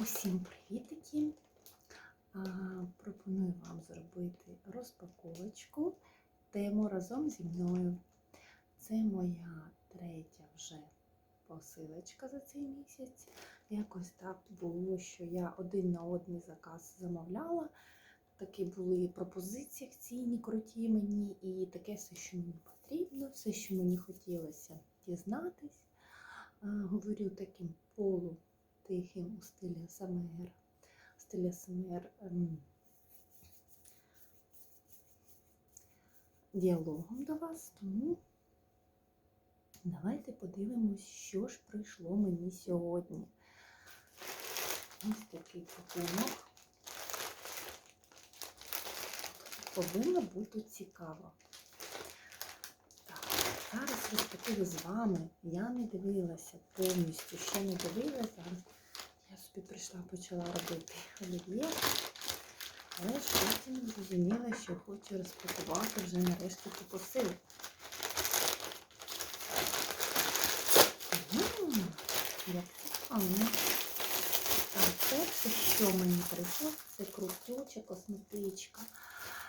Усім привітики! Пропоную вам зробити розпаковочку тему разом зі мною. Це моя третя вже посилочка за цей місяць. Якось так було, що я один на один заказ замовляла. Такі були пропозиції акційні, круті мені, і таке все, що мені потрібно, все, що мені хотілося дізнатись. Говорю таким полу тихим у стилі СМР, в стилі СМР ем, діалогом до вас. Тому давайте подивимось, що ж прийшло мені сьогодні. Ось такий пакунок. Повинно бути цікаво. Так, з вами. Я не дивилася повністю, ще не дивилася. Я собі прийшла, почала робити олів'є. Але ж потім зрозуміла, що хочу розпакувати вже нарешті цю посилку. Як цікаво. Так, перше, що мені прийшло, це крутюча косметичка.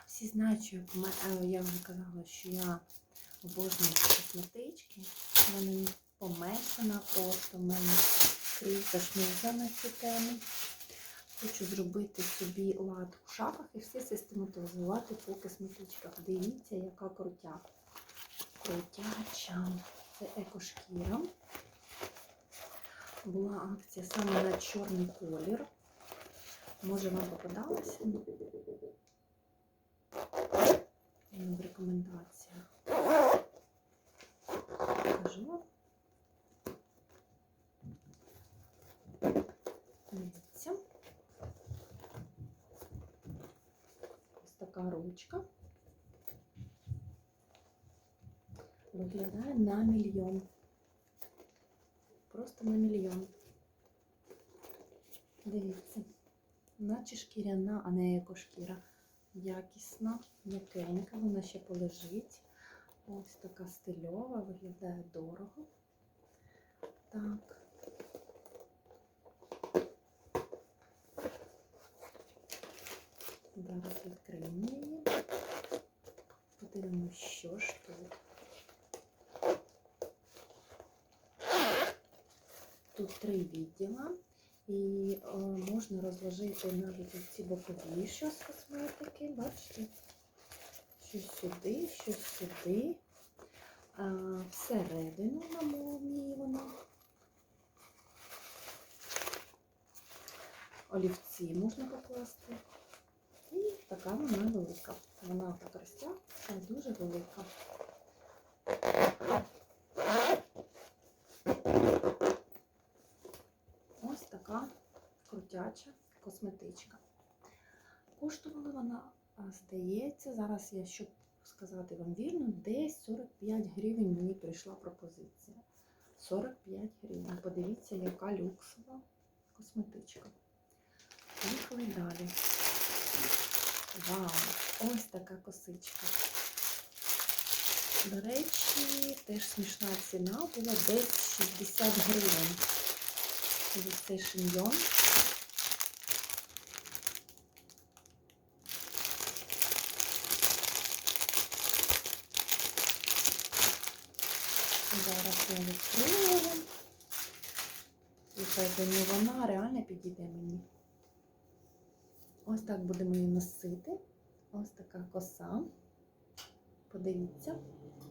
Всі знають, що я, е, вже казала, що я обожнюю косметички. В мене помешана просто в мене крізь на цю тему. Хочу зробити собі лад у шафах і все систематизувати по косметичках. Дивіться, яка крутя. Крутяча. Це екошкіра. Була акція саме на чорний колір. Може вам попадалося? в рекомендаціях. Кажу. Дивіться. Ось така ручка. Виглядає на мільйон. Просто на мільйон. Дивіться. Наче шкіряна, а не екошкіра якісна, м'якенька, вона ще полежить. Ось така стильова, виглядає дорого. Так. Зараз відкриємо її. Подивимось, що ж тут. Тут три відділа. І е, можна розложити навіть ці бокові що з косметики, бачите? Щось сюди, щось сюди. А, всередину на вона. Олівці можна покласти. І така вона велика. Вона так розтягнута, дуже велика. Ось така крутяча косметичка. Коштувала вона, а, здається, зараз я, щоб сказати вам вірно, десь 45 гривень мені прийшла пропозиція. 45 гривень. Подивіться, яка люксова косметичка. Поїхали далі. Вау! Ось така косичка. До речі, теж смішна ціна була десь 60 гривень. Ось шиньйон. Зараз я відкрию його. Слухайте, ну вона реально підійде мені. Ось так будемо її носити. Ось така коса. Подивіться.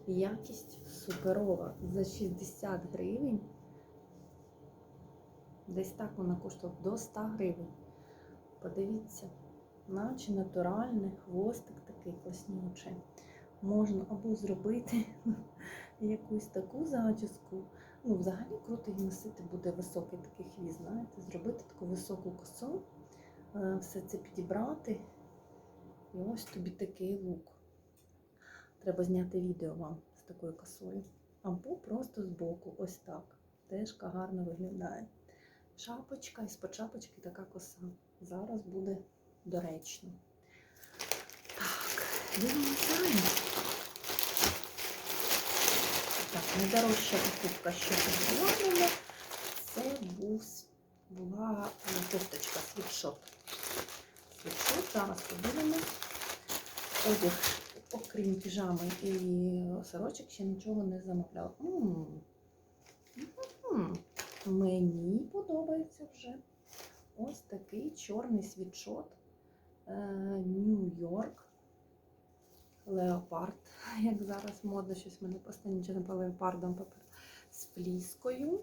Якість суперова. За 60 гривень. Десь так вона коштує до 100 гривень. Подивіться, наче натуральний хвостик такий класнючий. Можна або зробити якусь таку зачіску. Ну, взагалі круто її носити буде високий такий хвіст, знаєте, зробити таку високу косу, е, все це підібрати. І ось тобі такий лук. Треба зняти відео вам з такою косою. Або просто збоку, ось так. Теж гарно виглядає. Шапочка, і з-под шапочки така коса. Зараз буде доречно. Так, дивимося. Так, найдорожча покупка, що була це була е, кофточка світшот. Світшот, зараз подивимось. Одяг, окрім піжами і сорочок, ще нічого не замовляла. Мені подобається вже ось такий чорний світшот. Е, Нью-Йорк. Леопард, як зараз модно, щось в мене не по леопардам папер з фліскою.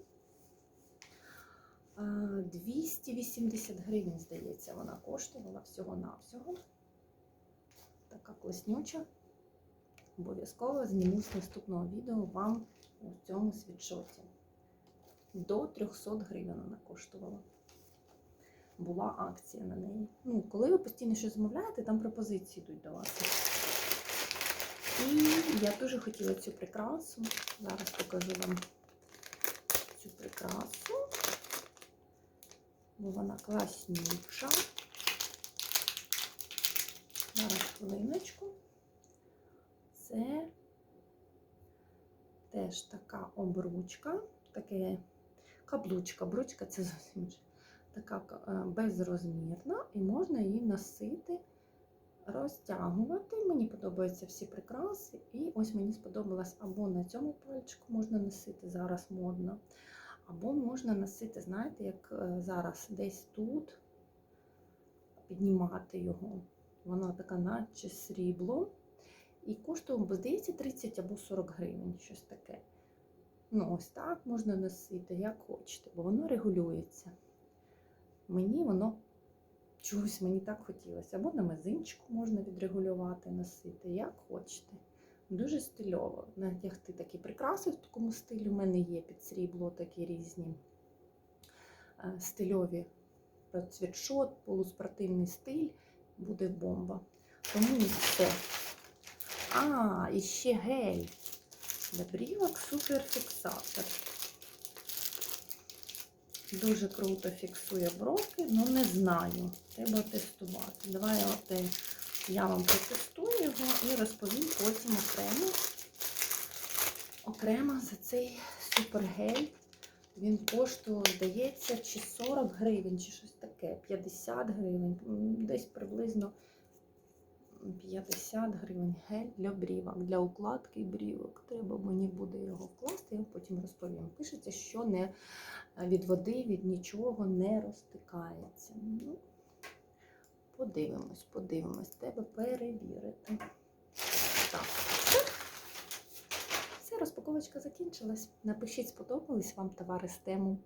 280 гривень, здається, вона коштувала всього-навсього. Така класнюча. Обов'язково знімусь наступного відео вам у цьому світшоті. До 300 гривень вона коштувала. Була акція на неї. Ну, коли ви постійно щось замовляєте, там пропозиції йдуть до вас. І я дуже хотіла цю прикрасу. Зараз покажу вам цю прикрасу. Бо вона класнюча. Зараз хвилиночку. Це теж така обручка, таке каблучка. Бручка це зовсім така е, безрозмірна, і можна її носити розтягувати. Мені подобаються всі прикраси. І ось мені сподобалось або на цьому пальчику можна носити, зараз модно, або можна носити, знаєте, як е, зараз десь тут піднімати його. Вона така, наче срібло. І коштує, здається, 30 або 40 гривень, щось таке. Ну, ось так можна носити, як хочете, бо воно регулюється. Мені воно чогось мені так хотілося. Або на мизинчику можна відрегулювати, носити, як хочете. Дуже стильово. Натягти такі прикраси в такому стилі. У мене є під срібло такі різні е, стильові світшот, полуспортивний стиль. Буде бомба. Тому все. А, і ще гель. Для брівок суперфіксатор. Дуже круто фіксує бровки, ну не знаю. Треба тестувати. Давай е, я вам протестую його і розповім потім окремо. Окремо за цей супергель. Він коштує, здається, чи 40 гривень, чи щось таке, 50 гривень, десь приблизно 50 гривень гель для брівок, для укладки брівок. Треба мені буде його вкласти, я потім розповім. Пишеться, що не від води, від нічого не розтикається. Ну, подивимось, подивимось, треба перевірити. Так. Все, розпаковочка закінчилась. Напишіть, сподобались вам товари з тему